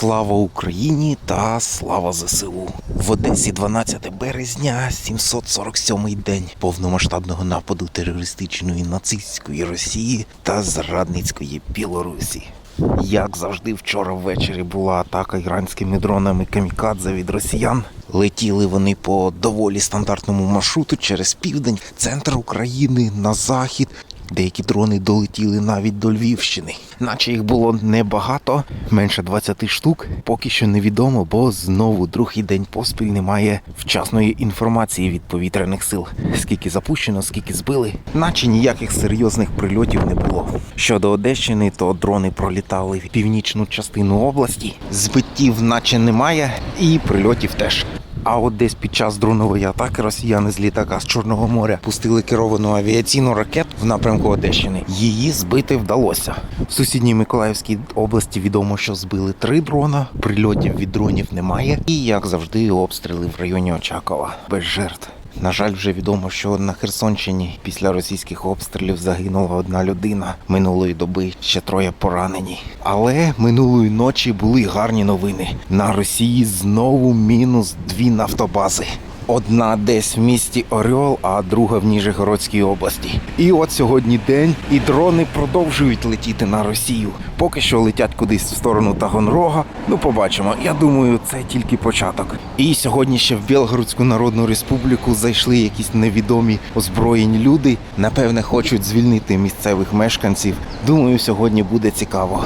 Слава Україні та слава ЗСУ. В Одесі 12 березня, 747-й день повномасштабного нападу терористичної нацистської Росії та зрадницької Білорусі. Як завжди, вчора ввечері була атака іранськими дронами камікадзе від росіян. Летіли вони по доволі стандартному маршруту через південь, центр України на захід. Деякі дрони долетіли навіть до Львівщини. Наче їх було небагато, менше 20 штук. Поки що невідомо, бо знову другий день поспіль немає вчасної інформації від повітряних сил. Скільки запущено, скільки збили, наче ніяких серйозних прильотів не було. Щодо Одещини, то дрони пролітали в північну частину області. Збиттів, наче немає, і прильотів теж. А от десь під час дронової атаки росіяни з літака з Чорного моря пустили керовану авіаційну ракету в напрямку Одещини. Її збити вдалося. В сусідній Миколаївській області відомо, що збили три дрона. Прильотів від дронів немає. І як завжди, обстріли в районі Очакова без жертв. На жаль, вже відомо, що на Херсонщині після російських обстрілів загинула одна людина. Минулої доби ще троє поранені. Але минулої ночі були гарні новини. На Росії знову мінус дві нафтобази. Одна десь в місті Оріол, а друга в Ніжегородській області. І от сьогодні день, і дрони продовжують летіти на Росію. Поки що летять кудись в сторону Таганрога. Ну, побачимо. Я думаю, це тільки початок. І сьогодні ще в Білгородську Народну Республіку зайшли якісь невідомі озброєні люди. Напевне, хочуть звільнити місцевих мешканців. Думаю, сьогодні буде цікаво.